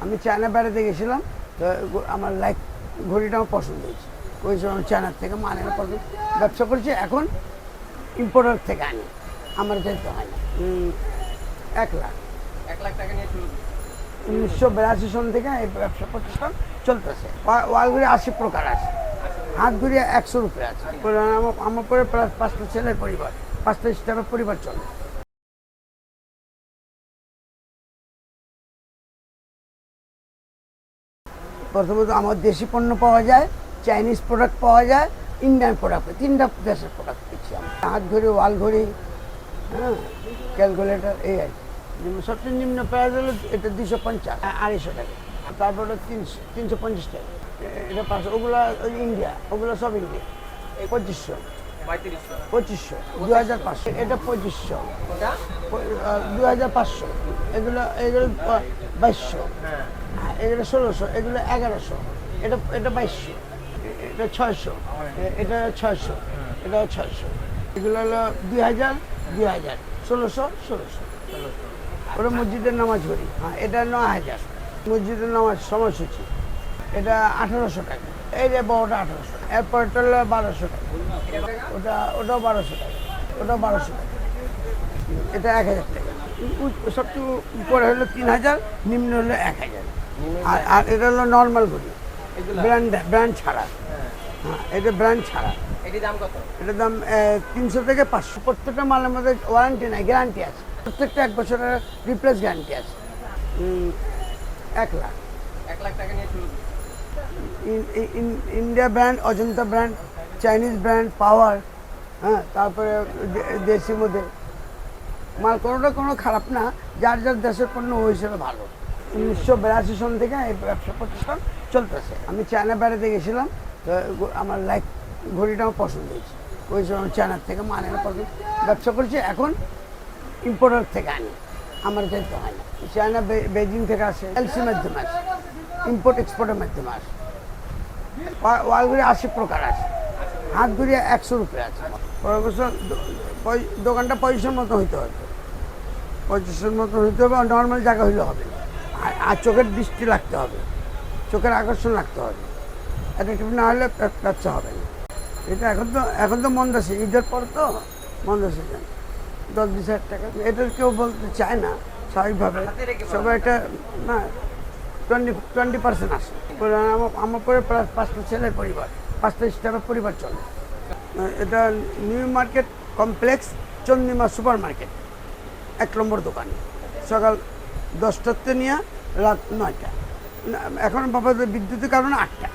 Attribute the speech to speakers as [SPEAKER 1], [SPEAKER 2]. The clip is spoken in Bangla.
[SPEAKER 1] আমি চায়না বেড়াতে গেছিলাম তো আমার লাইক ঘড়িটা আমার পছন্দ হয়েছে। ওই সময় আমি চায়নার থেকে মানে পছন্দ ব্যবসা করছি এখন ইম্পোর্টার থেকে আনি। আমার যেতে হয় না। এক লাখ।
[SPEAKER 2] এক লাখ টাকা নিয়ে
[SPEAKER 1] উনিশশো বিরাশি সন থেকে এই ব্যবসা প্রতিষ্ঠান চলতেছে। ওয়া- ওয়াল ঘুরে আশি প্রকার আছে। হাত ঘুরিয়ে একশো রুপে আছে। আমার- আমার পরে প্রায় পাঁচটা ছেলের পরিবার পাঁচটা স্টাফের পরিবার চলে। প্রথমত আমার দেশি পণ্য পাওয়া যায় চাইনিজ প্রোডাক্ট পাওয়া যায় ইন্ডিয়ান প্রোডাক্ট তিনটা দেশের প্রোডাক্ট দিচ্ছি আমি। হাত ঘড়ি ওয়াল ঘড়ি হ্যাঁ ক্যালকুলেটার এই আর কি। সবচেয়ে নিম্ন প্রাইস হলো এটা দুশো পঞ্চাশ আড়াইশো টাকা। তারপরে তিনশো তিনশো পঞ্চাশ টাকা। এটা পাঁচশো ওগুলো ওই ইন্ডিয়া ওগুলো সব ইন্ডিয়া এই পঁচিশশো। পঁচিশশো দু হাজার পাঁচশো। এটা পঁচিশশো। দু হাজার পাঁচশো। এগুলো এগুলো বাইশশো। এগুলো ষোলোশো, এগুলো এগারোশো, এটা এটা বাইশশো, এটা ছয়শো এটা ছয়শো এটা ছয়শো। এগুলো হলো দুই হাজার দুই হাজার ষোলোশো ষোলোশো। ওটা মসজিদের নামাজ পড়ি হ্যাঁ এটা নয় হাজার মসজিদের নামাজ সময়সূচি। এটা আঠারোশো টাকা। এই যে বড়টা আঠারোশো। এরপরটা হলো বারোশো টাকা। ওটা, ওটাও বারোশো টাকা। ওটাও বারোশো টাকা। এটা এক হাজার টাকা। সবচেয়ে উপরে হলো তিন হাজার, নিম্ন হলো এক হাজার। আর এটা হলো নর্মাল ঘড়ি ব্র্যান্ড ব্র্যান্ড ছাড়া।
[SPEAKER 2] হ্যাঁ।
[SPEAKER 1] হ্যাঁ এটা ব্র্যান্ড ছাড়া।
[SPEAKER 2] এটির দাম কত?
[SPEAKER 1] এটার দাম তিনশো থেকে পাঁচশো। প্রত্যেকটা মালের মধ্যে ওয়ারেন্টি নাই গ্যারান্টি আছে। প্রত্যেকটা এক বছরের রিপ্লেস গ্যারান্টি আছে। এক লাখ।
[SPEAKER 2] এক লাখ টাকা নিয়ে শুরু।
[SPEAKER 1] In- in- in- India brand Ajanta brand Chinese brand power হ্যাঁ তারপরে দে- দেশি মধ্যে মাল কোনোটা কোনো খারাপ না যার যার দেশের পণ্য ওই হিসেবে ভালো। উনিশশো বিরাশি সন থেকে এই ব্যবসা প্রতিষ্ঠান চলতেছে। আমি চায়না বেড়াতে গেছিলাম, তো আমার লাইক ঘড়িটা আমার পছন্দ হয়েছে। ওই সময় চায়নার থেকে মানে পছন্দ ব্যবসা করছি, এখন ইম্পোর্টার থেকে আনি। আমার যেতে হয় না। চায়না বেজিং থেকে আসে, এলসি মাধ্যমে আসে ইম্পোর্ট এক্সপোর্টের মাধ্যমে আসে। ওয়া- ওয়াল ঘুরে আশি প্রকার আছে। হাত ঘুরিয়ে একশো রুপে আছে। পরের বছর দোকানটা পজিশন মতো হইতে হবে। পঁয়ত্রিশের মতো হইতে হবে নর্মাল জায়গা হইলে হবে। আর- চোখের দৃষ্টি লাগতে হবে। চোখের আকর্ষণ লাগতে হবে। অ্যাট্রাকটিভ না হলে ব্যবসা হবে না। এটা এখন তো এখন তো মন্দ আছে। ঈদের পর তো মন্দ সিজন দশ বিশ হাজার টাকা। এটা কেউ বলতে চায় না, স্বাভাবিকভাবে। সবাই এটা, না, টোয়েন্টি টোয়েন্টি পার্সেন্ট আসে। আমার আমার পরে প্রায় পাঁচটা ছেলের পরিবার, পাঁচটা স্টাফের পরিবার চলে। এটা new market complex Chandima super market এক নম্বর দোকানে। সকাল দশটাতে নিয়ে রাত নয়টা। এখন বাবা বিদ্যুতের কারণে আটটা।